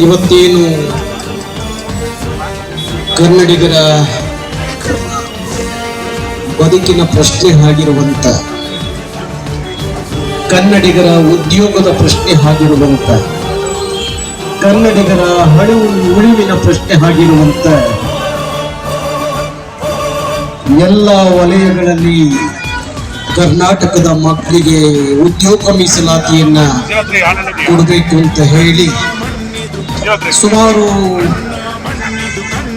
ಇವತ್ತೇನು ಕನ್ನಡಿಗರ ಬದುಕಿನ ಪ್ರಶ್ನೆ ಆಗಿರುವಂತ, ಕನ್ನಡಿಗರ ಉದ್ಯೋಗದ ಪ್ರಶ್ನೆ ಆಗಿರುವಂತ, ಕನ್ನಡಿಗರ ಹಳುವು ಉಳಿವಿನ ಪ್ರಶ್ನೆ ಆಗಿರುವಂತ ಎಲ್ಲ ವಲಯಗಳಲ್ಲಿ ಕರ್ನಾಟಕದ ಮಕ್ಕಳಿಗೆ ಉದ್ಯೋಗ ಮೀಸಲಾತಿಯನ್ನ ಕೊಡಬೇಕು ಅಂತ ಹೇಳಿ ಸುಮಾರು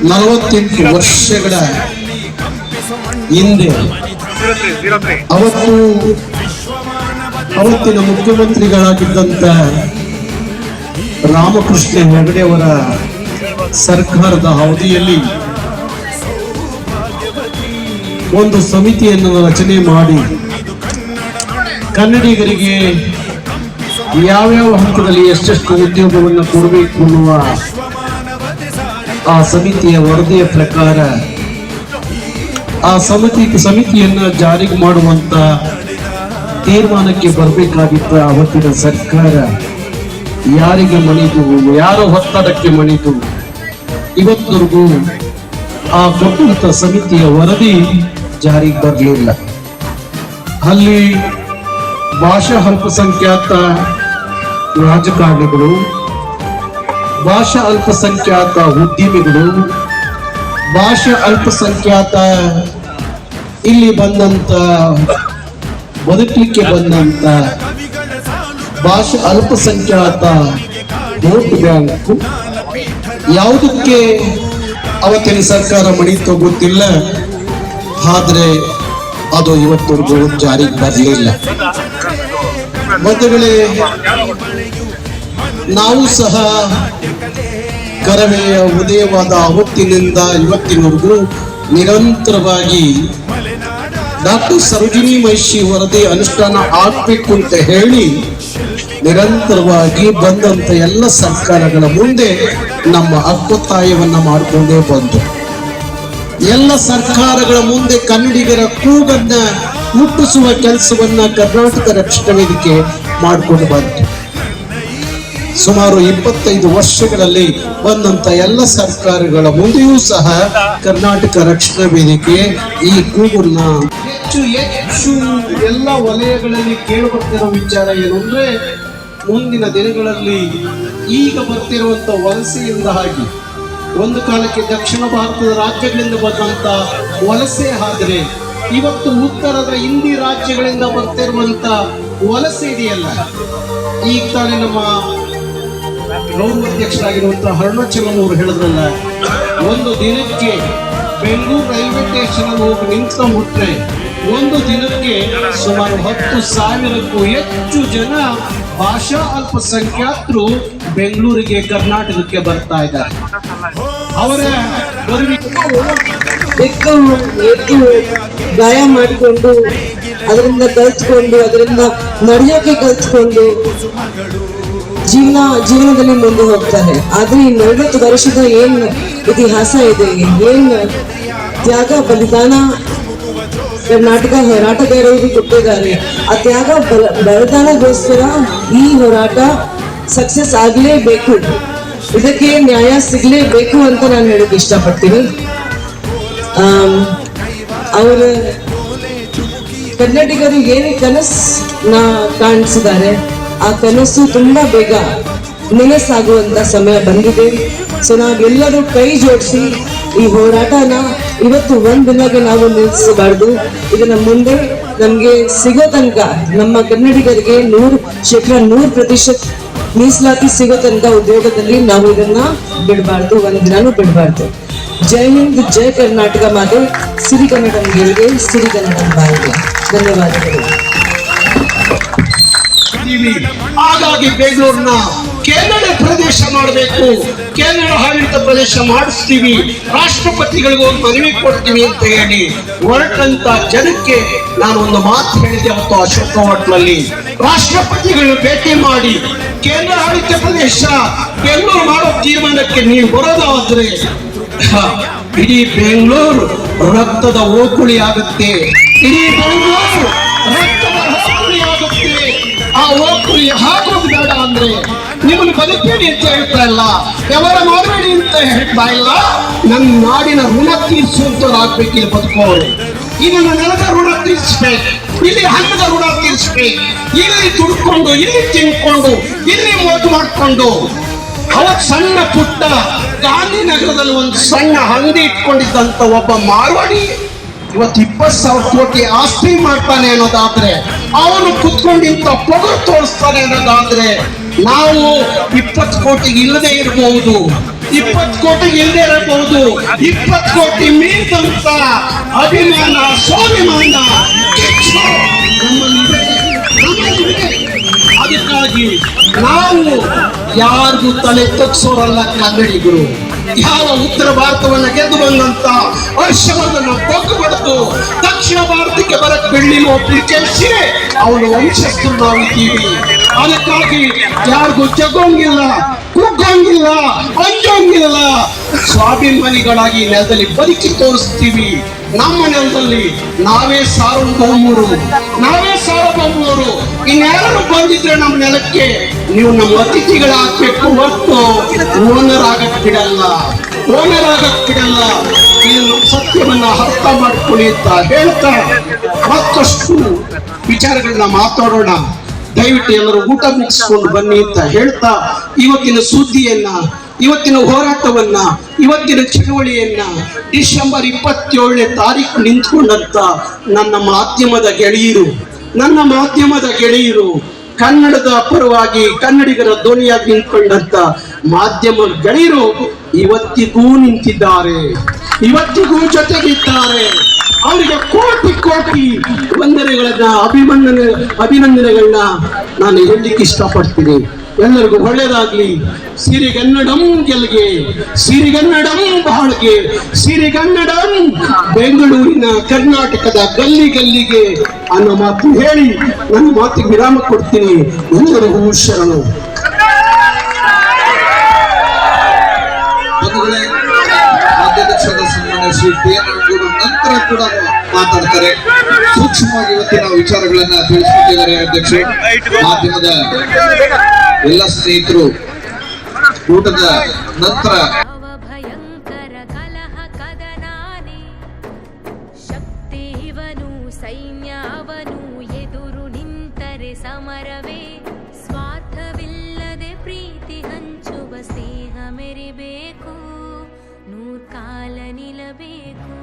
ನಲವತ್ತೆಂಟು ವರ್ಷಗಳ ಹಿಂದೆ ಅವತ್ತು ಅವತ್ತಿನ ಮುಖ್ಯಮಂತ್ರಿಗಳಾಗಿದ್ದಂಥ ರಾಮಕೃಷ್ಣ ಹೆಗಡೆಯವರ ಸರ್ಕಾರದ ಅವಧಿಯಲ್ಲಿ ಒಂದು ಸಮಿತಿಯನ್ನು ರಚನೆ ಮಾಡಿ ಕನ್ನಡಿಗರಿಗೆ ಯಾವ್ಯಾವ ಹಂತದಲ್ಲಿ ಎಷ್ಟೆಷ್ಟು ಉದ್ಯೋಗವನ್ನು ಕೊಡಬೇಕು ಅನ್ನುವ ಆ ಸಮಿತಿಯ ವರದಿಯ ಪ್ರಕಾರ ಆ ಸಮಿತಿ ಸಮಿತಿಯನ್ನ ಜಾರಿಗೆ ಮಾಡುವಂತ ತೀರ್ಮಾನಕ್ಕೆ ಬರಬೇಕಾಗಿದ್ದ ಅವತ್ತಿನ ಸರ್ಕಾರ ಯಾರಿಗೆ ಮಣಿದು, ಯಾರ ಒತ್ತಡಕ್ಕೆ ಮಣಿದು ಇವತ್ತರೆಗೂ ಆ ಕೊಟ್ಟಂತ ಸಮಿತಿಯ ವರದಿ ಜಾರಿಗೆ ಬರಲಿಲ್ಲ. ಅಲ್ಲಿ ಭಾಷಾ ಅಲ್ಪಸಂಖ್ಯಾತ ರಾಜಕಾರಣಿಗಳು, ಭಾಷಾ ಅಲ್ಪಸಂಖ್ಯಾತ ಉದ್ಯಮಿಗಳು, ಭಾಷಾ ಅಲ್ಪಸಂಖ್ಯಾತ ಇಲ್ಲಿ ಬಂದಂತ, ಬದುಕಲಿಕ್ಕೆ ಬಂದಂತ ಭಾಷಾ ಅಲ್ಪಸಂಖ್ಯಾತ ವೋಟ್ ಬ್ಯಾಂಕ್ ಯಾವುದಕ್ಕೆ ಅವತ್ತಿನ ಸರ್ಕಾರ ಮಣಿತೋ ಗೊತ್ತಿಲ್ಲ. ಆದ್ರೆ ಅದು ಇವತ್ತವರೆಗೂ ಜಾರಿಗೆ ಬರಲಿಲ್ಲ. ಬಂಧುಗಳೇ ನಾವು ಸಹ ಕರವೆಯ ಉದಯವಾದ ಅವತ್ತಿನಿಂದ ಇವತ್ತಿನವರೆಗೂ ನಿರಂತರವಾಗಿ ಡಾಕ್ಟರ್ ಸರೋಜಿನಿ ಮಹಿಷಿ ವರದಿ ಅನುಷ್ಠಾನ ಆಗ್ಬೇಕು ಅಂತ ಹೇಳಿ ನಿರಂತರವಾಗಿ ಬಂದಂತ ಎಲ್ಲ ಸರ್ಕಾರಗಳ ಮುಂದೆ ನಮ್ಮ ಅಕ್ಕೊತ್ತಾಯವನ್ನ ಮಾಡಿಕೊಂಡೇ ಬಂತು ಎಲ್ಲ ಸರ್ಕಾರಗಳ ಮುಂದೆ ಕನ್ನಡಿಗರ ಕೂಗನ್ನ ಮುಟ್ಟಿಸುವ ಕೆಲಸವನ್ನ ಕರ್ನಾಟಕ ರಕ್ಷಣಾ ವೇದಿಕೆ ಮಾಡಿಕೊಂಡು ಬಂತು. ಸುಮಾರು ಇಪ್ಪತ್ತೈದು ವರ್ಷಗಳಲ್ಲಿ ಬಂದಂತ ಎಲ್ಲ ಸರ್ಕಾರಗಳ ಮುಂದೆಯೂ ಸಹ ಕರ್ನಾಟಕ ರಕ್ಷಣಾ ವೇದಿಕೆ ಈ ಕೂಗನ್ನ ಹೆಚ್ಚು ಹೆಚ್ಚು ಎಲ್ಲ ವಲಯಗಳಲ್ಲಿ ಕೇಳಿಬರ್ತಿರೋ ವಿಚಾರ ಏನು ಅಂದ್ರೆ ಮುಂದಿನ ದಿನಗಳಲ್ಲಿ ಈಗ ಬರ್ತಿರುವಂತ ವಲಸೆಯಿಂದ ಆಗಿ ಒಂದು ಕಾಲಕ್ಕೆ ದಕ್ಷಿಣ ಭಾರತದ ರಾಜ್ಯಗಳಿಂದ ಬಂದಂತ ವಲಸೆ ಆದರೆ ಇವತ್ತು ಉತ್ತರದ ಹಿಂದಿ ರಾಜ್ಯಗಳಿಂದ ಬರ್ತಿರುವಂತ ವಲಸೆ ಇದೆಯಲ್ಲ? ಈಗ ತಾನೇ ನಮ್ಮ ಗೌರವಾಧ್ಯಕ್ಷರಾಗಿರುವಂತಹ ಅರುಣಾಚಲಂ ಅವರು ಹೇಳಿದ್ರಲ್ಲ, ಒಂದು ದಿನಕ್ಕೆ ಬೆಂಗಳೂರು ರೈಲ್ವೆ ಸ್ಟೇಷನ್ ಹೋಗಿ ನಿಂತ್ಕೊಂಡ್ಬಿಟ್ರೆ ಒಂದು ದಿನಕ್ಕೆ ಸುಮಾರು ಹತ್ತು ಸಾವಿರಕ್ಕೂ ಹೆಚ್ಚು ಜನ ಭಾಷಾ ಅಲ್ಪಸಂಖ್ಯಾತರು ಬೆಂಗಳೂರಿಗೆ, ಕರ್ನಾಟಕಕ್ಕೆ ಬರ್ತಾ ಇದ್ದಾರೆ. ಅವರ ಎದ್ದು ಗಾಯ ಮಾಡಿಕೊಂಡು, ಅದರಿಂದ ಕಲ್ತ್ಕೊಂಡು, ಅದರಿಂದ ನಡೆಯೋಕೆ ಕಲ್ತ್ಕೊಂಡು ಜೀವನ, ಜೀವನದಲ್ಲಿ ಮುಂದೆ ಹೋಗ್ತಾರೆ ಆದ್ರೆ ಈ ನಲವತ್ತು ವರ್ಷದ ಏನ್ ಇತಿಹಾಸ ಇದೆ, ಏನ್ ತ್ಯಾಗ, ಬಲಿದಾನ ಕರ್ನಾಟಕ ಹೋರಾಟಗಾರರು ಕೊಟ್ಟಿದ್ದಾರೆ. ಆ ತ್ಯಾಗ, ಬಲ, ಬಲಿದಾನಗೋಸ್ಕರ ಈ ಹೋರಾಟ ಸಕ್ಸಸ್ ಆಗಲೇಬೇಕು. ಇದಕ್ಕೆ ನ್ಯಾಯ ಸಿಗಲೇಬೇಕು ಅಂತ ನಾನು ಹೇಳಕ್ ಇಷ್ಟಪಡ್ತೀನಿ. ಅವರ ಕನ್ನಡಿಗರು ಏನೇ ಕನಸು ನಾ ಕಾಣಿಸಿದ್ದಾರೆ ಆ ಕನಸು ತುಂಬಾ ಬೇಗ ನನಸಾಗುವಂತ ಸಮಯ ಬಂದಿದೆ. ಸೊ ನಾವೆಲ್ಲರೂ ಕೈ ಜೋಡಿಸಿ ಈ ಹೋರಾಟನ ಇವತ್ತು ಒಂದ್ ದಿನಗೆ ನಾವು ನಿಲ್ಲಿಸಬಾರ್ದು. ಇದನ್ನ ಮುಂದೆ ನಮ್ಗೆ ಸಿಗೋ ತನಕ ನಮ್ಮ ಕನ್ನಡಿಗರಿಗೆ ನೂರು ಶೇಕಡ ನೂರು ಪ್ರತಿಶತ ಮೀಸಲಾತಿ ಸಿಗೋ ತನಕ ಉದ್ಯೋಗದಲ್ಲಿ ನಾವು ಇದನ್ನ ಬಿಡಬಾರ್ದು, ಒಂದಿನಾನು ಬಿಡಬಾರ್ದು. ಜೈ ಹಿಂದ್, ಜೈ ಕರ್ನಾಟಕ ಮಾತೆ. ಸಿರಿ ಕನ್ನಡಂ ಗೆಲ್ಗೆ ಧನ್ಯವಾದಗಳು. ಇದ್ದೀವಿ. ಹಾಗಾಗಿ ಬೆಂಗಳೂರಿನ ಕೇಂದ್ರ ಪ್ರದೇಶ ಮಾಡಬೇಕು. ಕೇಂದ್ರ ಆಡಳಿತ ಪ್ರದೇಶ ಮಾಡಿಸ್ತೀವಿ. ರಾಷ್ಟ್ರಪತಿಗಳಿಗೂ ಒಂದು ಮನವಿ ಕೊಡ್ತೀವಿ ಅಂತ ಹೇಳಿ ಹೊರಟಂತ ಜನಕ್ಕೆ ನಾನು ಒಂದು ಮಾತು ಹೇಳಿದೆ ಅವತ್ತು ಅಶೋಕ ಹೋಟ್ಲಲ್ಲಿ. ರಾಷ್ಟ್ರಪತಿಗಳು ಭೇಟಿ ಮಾಡಿ ಕೇಂದ್ರ ಆಡಳಿತ ಪ್ರದೇಶ ಬೆಂಗಳೂರು ಮಾಡೋ ತೀರ್ಮಾನಕ್ಕೆ ನೀವು ಬರೋದಾದ್ರೆ ಇಡೀ ಬೆಂಗಳೂರು ರಕ್ತದ ಓಕುಳಿ ಆಗುತ್ತೆ. ಇಡೀ ಬೆಂಗಳೂರು ರಕ್ತದ ಓಕುಳಿ ಆಗುತ್ತೆ. ಆ ಓಕುಳಿ ಹಾಕೋದು ಬೇಡ ಅಂದ್ರೆ ನಿಮ್ಮನ್ನು ಬದುಕೇನೆ ಅಂತ ಹೇಳ್ತಾ ಇಲ್ಲ. ಎವರ ನೋಡಬೇಡಿ ಅಂತ ಹೇಳ್ತಾ ಇಲ್ಲ. ನನ್ನ ನಾಡಿನ ಋಣ ತೀರಿಸುವಂತವ್ರಾಗ್ಬೇಕು ಇಲ್ಲಿ ಬದುಕೋರು ಇದನ್ನ ನೆಲದ ಋಣ ತೀರಿಸ್ಬೇಕು. ಇಲ್ಲಿ ಹಣ್ಣದ ಋಣ ತೀರಿಸ್ಬೇಕು. ಇಲ್ಲಿ ದುಡ್ಕೊಂಡು, ಇಲ್ಲಿ ತಿನ್ಕೊಂಡು, ಇಲ್ಲಿ ಮೋಜು ಮಾಡ್ಕೊಂಡು. ಅವತ್ ಸಣ್ಣ ಪುಟ್ಟ ಗಾಂಧಿನಗರದಲ್ಲಿ ಒಂದು ಸಣ್ಣ ಅಂಗಡಿ ಇಟ್ಕೊಂಡಿದ್ದಂತ ಒಬ್ಬ ಮಾರ್ವಾಡಿ ಇವತ್ತು ಇಪ್ಪತ್ತು ಸಾವಿರ ಕೋಟಿ ಆಸ್ತಿ ಮಾಡ್ತಾನೆ ಅನ್ನೋದಾದ್ರೆ, ಅವನು ಕುತ್ಕೊಂಡಿಂತ ಪೊಗರು ತೋರಿಸ್ತಾನೆ ಅನ್ನೋದಾದ್ರೆ, ನಾವು ಇಪ್ಪತ್ತು ಕೋಟಿ ಇಲ್ಲದೆ ಇರಬಹುದು. ಇಪ್ಪತ್ತು ಕೋಟಿ ಇಲ್ಲದೆ ಇರಬಹುದು. ಇಪ್ಪತ್ತು ಕೋಟಿ ಮೀರಿದಂತ ಅಭಿಮಾನ, ಸ್ವಾಭಿಮಾನ. ಅದಕ್ಕಾಗಿ ನಾವು ಯಾರಿಗೂ ತಲೆ ತಗ್ಸೋರಲ್ಲ ಕನ್ನಡಿಗರು. ಯಾವ ಉತ್ತರ ಭಾರತವನ್ನ ಗೆದ್ದು ಬಂದಂತ ಹರ್ಷವರ್ಧನ ಬೊಗ್ಗು ಪಡೆದು ದಕ್ಷಿಣ ಭಾರತಕ್ಕೆ ಬರಕ್ ಮೋಪಿ ಒಪ್ಪಿಸಿ ಅವನು ವಂಶಸ್ಥರು ನಾವಿದ್ದೀವಿ ಅದಕ್ಕಾಗಿ ಯಾರಿಗೂ ಜಗೋಂಗಿಲ್ಲ, ಕುಗ್ಗೋಂಗಿಲ್ಲ, ಅಂಜೋಂಗಿಲ್ಲ. ಸ್ವಾಭಿಮಾನಿಗಳಾಗಿ ನೆಲದಲ್ಲಿ ಬದುಕಿ ತೋರಿಸ್ತೀವಿ. ನಮ್ಮ ನೆಲದಲ್ಲಿ ನಾವೇ ಸಾರ್ವಭೌಮರು ನಾವೇ ಸಾರ್ವಭೌಮರು ಇನ್ನೆಲ್ಲರೂ ಬಂದಿದ್ರೆ ನಮ್ಮ ನೆಲಕ್ಕೆ ನೀವು ನಮ್ಮ ಅತಿಥಿಗಳಾಗ್ಬೇಕು ಹೊತ್ತು ಓನರ್ ಆಗಕ್ ಬಿಡಲ್ಲ ಓನರ್ ಆಗಕ್ ಬಿಡಲ್ಲ ಇದನ್ನು ಸತ್ಯವನ್ನ ಅರ್ಥ ಮಾಡ್ಕೊಳ್ಳಿ ಅಂತ ಹೇಳ್ತಾ ಮತ್ತಷ್ಟು ವಿಚಾರಗಳನ್ನ ಮಾತಾಡೋಣ. ದಯವಿಟ್ಟು ಎಲ್ಲರೂ ಊಟ ಮುಗಿಸ್ಕೊಂಡು ಬನ್ನಿ ಅಂತ ಹೇಳ್ತಾ ಇವತ್ತಿನ ಸುದ್ದಿಯನ್ನ ಇವತ್ತಿನ ಹೋರಾಟವನ್ನ, ಇವತ್ತಿನ ಚಳುವಳಿಯನ್ನ ಡಿಸೆಂಬರ್ ಇಪ್ಪತ್ತೇಳನೇ ತಾರೀಕು ನಿಂತ್ಕೊಂಡಂತ ನನ್ನ ಮಾಧ್ಯಮದ ಗೆಳೆಯರು, ನನ್ನ ಮಾಧ್ಯಮದ ಗೆಳೆಯರು ಕನ್ನಡದ ಪರವಾಗಿ ಕನ್ನಡಿಗರ ಧ್ವನಿಯಾಗಿ ನಿಂತ್ಕೊಂಡಂತ ಮಾಧ್ಯಮ ಗೆಳೆಯರು ಇವತ್ತಿಗೂ ನಿಂತಿದ್ದಾರೆ, ಇವತ್ತಿಗೂ ಜೊತೆಗಿದ್ದಾರೆ. ಅವರಿಗೆ ಕೋಟಿ ಕೋಟಿ ವಂದನೆಗಳನ್ನ, ಅಭಿಮಂದನೆ, ಅಭಿನಂದನೆಗಳನ್ನ ನಾನು ಹೇಳಲಿಕ್ಕೆ ಇಷ್ಟಪಡ್ತೀನಿ. ಎಲ್ಲರಿಗೂ ಒಳ್ಳೇದಾಗ್ಲಿ. ಸಿರಿಗನ್ನಡಂ ಗೆಲ್ಗೆ ಸಿರಿಗನ್ನಡಂ ಬಾಳ್ಗೆ ಸಿರಿಗನ್ನಡಂ ಬೆಂಗಳೂರಿನ ಕರ್ನಾಟಕದ ಗಲ್ಲಿ ಗಲ್ಲಿಗೆ. ಅನ್ನೋ ಮಾತು ಹೇಳಿ ನನ್ನ ಮಾತಿಗೆ ವಿರಾಮ ಕೊಡ್ತೀನಿ. ಎಲ್ಲರಿಗೂ ಶರಣು. ಅಂಗೂರು ನಂತರ ಕೂಡ ಮಾತಾಡ್ತಾರೆ ಸೂಕ್ಷ್ಮವಾಗಿ ಇವತ್ತಿನ ವಿಚಾರಗಳನ್ನ ತಿಳಿಸ್ಕೊಟ್ಟಿದ್ದಾರೆ ಅಧ್ಯಕ್ಷರು. ಮಾಧ್ಯಮದ ಎಲ್ಲ ಸ್ನೇಹಿತರು, ಊಟದ ನಂತರ ಸೈನ್ಯವನು ಸಮರವೇ. ಸ್ವಾರ್ಥವಿಲ್ಲದೆ ಪ್ರೀತಿ ಹಂಚುವ ಸ್ನೇಹ ಮೆರಿಬೇಕು. ನೂರ್ಕಾಲ ನಿಲ್ಲಬೇಕು.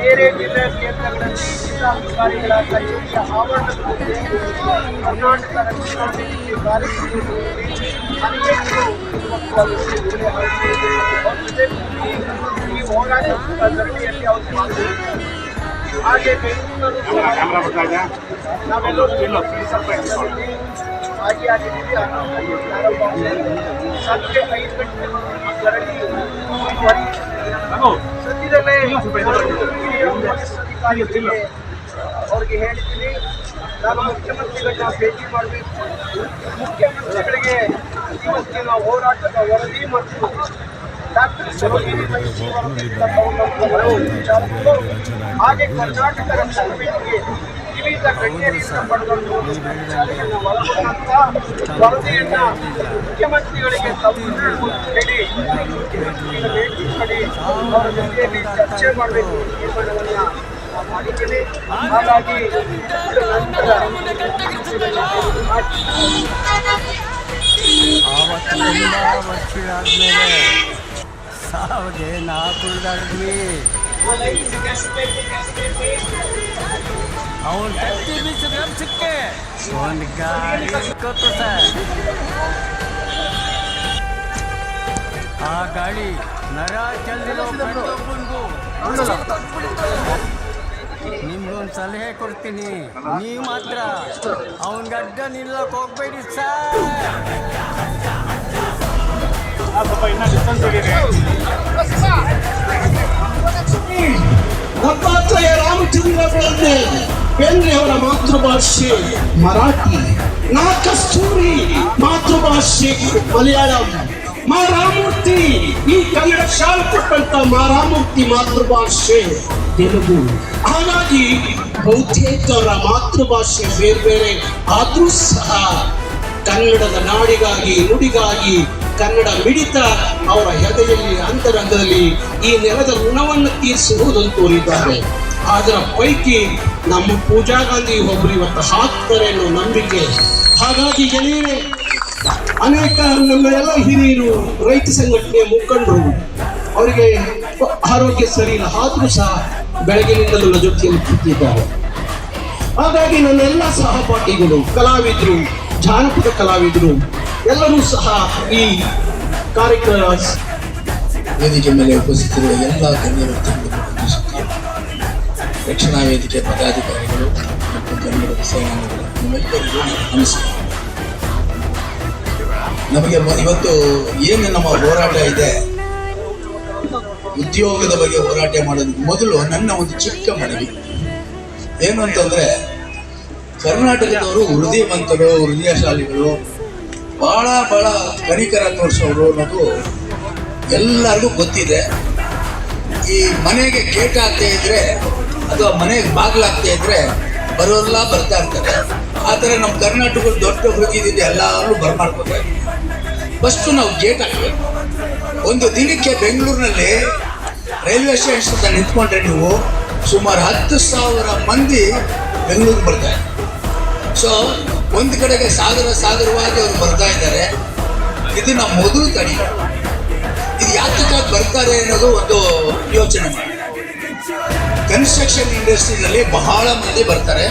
ಬೇರೆ ಜಿಲ್ಲಾ ಕೇಂದ್ರಗಳಲ್ಲಿ ಜಿಲ್ಲಾಧಿಕಾರಿಗಳ ಕಚೇರಿಯ ಆವರಣದಲ್ಲಿ ಕರ್ನಾಟಕ ರಕ್ಷಣಾ ವೇದಿಕೆ ಕಾರ್ಯಕ್ರಮದಲ್ಲಿ ಅನೇಕರು ಇವತ್ತು ಈ ಹೋರಾಟದ ಧರಣಿಯಲ್ಲಿ ಅವರು ಪಾಲ್ಗೊಂಡಿದ್ದಾರೆ. ಹಾಗೆ ಬೆಂಗಳೂರಿನಲ್ಲೂ ಸಹ ನಾವೆಲ್ಲರೂ ಸಂಪರ್ಕದಲ್ಲಿ ಭಾಗಿಯಾಗಿದ್ದೀವಿ ಹನ್ನೊಂದಕ್ಕೆ ಪ್ರಾರಂಭವಾಗಿದೆ ಸಂಜೆ ಐದು ಗಂಟೆ ಧರಣಿ ಮುಂದುವರಿಯುತ್ತದೆ. ಸದ್ಯದಲ್ಲೇ ಅವ್ರಿಗೆ ಹೇಳಿದ್ದೀನಿ, ನಾನು ಮುಖ್ಯಮಂತ್ರಿಗಳನ್ನ ಭೇಟಿ ಮಾಡಬೇಕು. ಮುಖ್ಯಮಂತ್ರಿಗಳಿಗೆ ಇವತ್ತಿನ ಹೋರಾಟದ ವರದಿ ಮತ್ತು ಡಾಕ್ಟರ್ ಶಿವಗಿರಿ ಹಾಗೆ ಕರ್ನಾಟಕ ರಕ್ಷಣಾ ವೇದಿಕೆ ವಿವಿಧ ಗಣ್ಯರಿಂದ ಪಡೆದಂತ ಒಂದು ವಿಚಾರಗಳನ್ನ ಒಳಗೊಂಡಂತ ವರದಿಯನ್ನ ಮುಖ್ಯಮಂತ್ರಿಗಳಿಗೆ ತಲುಪಿಸಬೇಕು ಅಂತ ಹೇಳಿ ಮುಖ್ಯಮಂತ್ರಿಗಳ ಭೇಟಿ ಮಾಡಿ ಅವರ ಜೊತೆಯಲ್ಲಿ ಚರ್ಚೆ ಮಾಡಬೇಕು ಅಂತ ತೀರ್ಮಾನವನ್ನ ನಾವು ಮಾಡಿದ್ದೇವೆ ಹಾಗಾಗಿ ಇದರ ನಂತರ ಆವತ್ತು ತುಂಬ ವರ್ಷಗಳಾದ್ಮೇಲೆ ಸಾವಿಗೆ ನಾ ಕುಡ್ದಾಡಿದ್ವಿ ಅವನ್ ಕತ್ತಿ ಬೀಸಿದ ಸಿಕ್ಕೆ ಒಂದು ಗಾಡಿ ಕೊತ್ತು ಸರ್. ಆ ಗಾಡಿ ನರ ಚೆಲ್ದಿರೋ ಪ್ರತಿಯೊಬ್ಬನಿಗೂ. ನಿಮ್ಗೊಂದು ಸಲಹೆ ಕೊಡ್ತೀನಿ. ನೀವು ಮಾತ್ರ ಅವನ ಗಡ್ಡ ನಿಲ್ಲಕ್ಕೆ ಹೋಗ್ಬೇಡಿ ಸರ್. ದತ್ತಾತ್ರೇಯ ರಾಮಚಂದ್ರ ಬೆಳಗ್ಗೆ ಅವರ ಮಾತೃಭಾಷೆ ಮರಾಠಿ ನಾ ಕಸ್ತೂರಿ ಮಾತೃಭಾಷೆ ಮಲಯಾಳಂ. ಮಾ ರಾಮೂರ್ತಿ ಈ ಕನ್ನಡ ಶಾಲೆ ಕೊಟ್ಟಂತ ಮಾ ರಾಮೂರ್ತಿ ಮಾತೃಭಾಷೆ ತೆಲುಗು. ಹಾಗಾಗಿ ಬಹುತೇಕವರ ಮಾತೃಭಾಷೆ ಬೇರೆ ಬೇರೆ, ಆದರೂ ಸಹ ಕನ್ನಡದ ನಾಡಿಗಾಗಿ, ನುಡಿಗಾಗಿ, ಕನ್ನಡ ಮಿಡಿತ ಅವರ ಎದೆಯಲ್ಲಿ ಅಂತರಂಗದಲ್ಲಿ ಈ ನೆಲದ ಋಣವನ್ನು ತೀರಿಸುವುದನ್ನು ತೋರಿದ್ದಾರೆ ಅದರ ಪೈಕಿ ನಮ್ಮ ಪೂಜಾ ಗಾಂಧಿ ಒಬ್ಬರು ಇವತ್ತು ಹಾಕ್ತಾರೆ ಅನ್ನೋ ನಂಬಿಕೆ. ಹಾಗಾಗಿ ಗೆಳೆಯರೆ, ಅನೇಕ ನಮ್ಮ ಎಲ್ಲ ಹಿರಿಯರು, ರೈತ ಸಂಘಟನೆ ಮುಖಂಡರು, ಅವರಿಗೆ ಆರೋಗ್ಯ ಸರಿ ಇಲ್ಲ, ಆದ್ರೂ ಸಹ ಬೆಳಗಿನಿಂದಲೂ ನನ್ನ ಜೊತೆಯಲ್ಲಿ ಕೂತಿದ್ದಾರೆ. ಹಾಗಾಗಿ ನನ್ನೆಲ್ಲ ಸಹಪಾಠಿಗಳು, ಕಲಾವಿದರು, ಜಾನಪದ ಕಲಾವಿದರು, ಎಲ್ಲರೂ ಸಹ ಈ ಕಾರ್ಯಕ್ರಮ ವೇದಿಕೆ ಮೇಲೆ ಉಪಸ್ಥಿತಿರುವ ಎಲ್ಲ ಗಣ್ಯರು ರಕ್ಷಣಾ ವೇದಿಕೆ ಪದಾಧಿಕಾರಿಗಳು ಮತ್ತು ಕನ್ನಡದ ಸೇನಾನಿಗಳು ನಿಮ್ಮೆಲ್ಲರಿಗೂ ನಮಸ್ಕಾರ. ನಮಗೆ ಇವತ್ತು ಏನು ನಮ್ಮ ಹೋರಾಟ ಇದೆ? ಉದ್ಯೋಗದ ಬಗ್ಗೆ ಹೋರಾಟ ಮಾಡೋದಕ್ಕೆ ಮೊದಲು ನನ್ನ ಒಂದು ಚಿಕ್ಕ ಮನವಿ. ಏನು ಅಂತಂದ್ರೆ ಕರ್ನಾಟಕದವರು ಹೃದಯವಂತರು, ಹೃದಯಶಾಲಿಗಳು ಬಹಳ ಬಹಳ ಕನಿಕರ ತೋರಿಸೋರು ಅನ್ನೋದು ಎಲ್ಲರಿಗೂ ಗೊತ್ತಿದೆ. ಈ ಮನೆಗೆ ಕೇಟಾತೆ ಆಗ್ತಾ ಇದ್ರೆ ಅಥವಾ ಮನೆಗೆ ಬಾಗಿಲಾಗ್ತಾ ಇದ್ರೆ ಬರೋರೆಲ್ಲ ಬರ್ತಾ ಇರ್ತಾರೆ. ಆ ಥರ ನಮ್ಮ ಕರ್ನಾಟಕದ ದೊಡ್ಡ ಹುಡುಗಿದ್ದು ಎಲ್ಲರೂ ಬರ್ಮಾಡ್ಕೋತಾರೆ ಫಸ್ಟು ನಾವು ಗೇಟ್ ಹಾಕಬೇಕು ಒಂದು ದಿನಕ್ಕೆ ಬೆಂಗಳೂರಿನಲ್ಲಿ ರೈಲ್ವೆ ಸ್ಟೇಷನ್ ನಿಂತ್ಕೊಂಡ್ರೆ ನೀವು ಸುಮಾರು ಹತ್ತು ಸಾವಿರ ಮಂದಿ ಬೆಂಗಳೂರಿಗೆ ಬರ್ತಾರೆ ಸೊ ಒಂದು ಕಡೆಗೆ ಸಾಗರ ಸಾಗರವಾಗಿ ಅವರು ಬರ್ತಾ ಇದ್ದಾರೆ. ಇದು ನಮ್ಮ ಮೊದಲು ತಡಿ. ಇದು ಯಾತಕ್ಕಾಗಿ ಬರ್ತಾರೆ ಅನ್ನೋದು ಒಂದು ಯೋಚನೆ ಮಾಡಿ. ಕನ್ಸ್ಟ್ರಕ್ಷನ್ ಇಂಡಸ್ಟ್ರಿನಲ್ಲಿ ಬಹಳ ಮಂದಿ ಬರ್ತಾರೆ.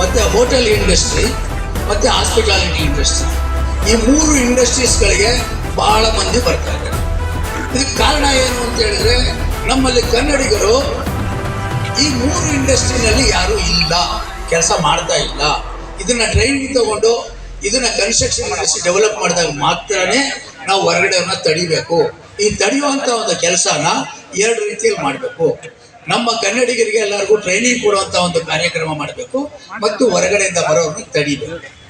ಮತ್ತೆ ಹೋಟೆಲ್ ಇಂಡಸ್ಟ್ರಿ ಮತ್ತೆ ಹಾಸ್ಪಿಟಾಲಿಟಿ ಇಂಡಸ್ಟ್ರಿ ಈ ಮೂರು ಇಂಡಸ್ಟ್ರೀಸ್ಗಳಿಗೆ ಬಹಳ ಮಂದಿ ಬರ್ತಾ ಇದ್ದಾರೆ. ಇದಕ್ಕೆ ಕಾರಣ ಏನು ಅಂತ ಹೇಳಿದ್ರೆ, ನಮ್ಮಲ್ಲಿ ಕನ್ನಡಿಗರು ಈ ಮೂರು ಇಂಡಸ್ಟ್ರಿನಲ್ಲಿ ಯಾರು ಇಲ್ಲ, ಕೆಲಸ ಮಾಡ್ತಾ ಇಲ್ಲ. ಇದನ್ನ ಟ್ರೈನಿಂಗ್ ತಗೊಂಡು ಇದನ್ನ ಕನ್ಸ್ಟ್ರಕ್ಷನ್ ಇಂಡಸ್ಟ್ರಿ ಡೆವಲಪ್ ಮಾಡಿದಾಗ ಮಾತ್ರನೇ ನಾವು ಹೊರಗಡೆಯವ್ರನ್ನ ತಡಿಬೇಕು. ಈ ತಡೆಯುವಂತ ಒಂದು ಕೆಲಸನ ಎರಡು ರೀತಿಯಲ್ಲಿ ಮಾಡಬೇಕು. ನಮ್ಮ ಕನ್ನಡಿಗರಿಗೆ ಎಲ್ಲರಿಗೂ ಟ್ರೈನಿಂಗ್ ಕೊಡುವಂತ ಒಂದು ಕಾರ್ಯಕ್ರಮ ಮಾಡಬೇಕು. ಮತ್ತು ಹೊರಗಡೆಯಿಂದ ಬರೋರನ್ನು ತಡಿಬೇಕು.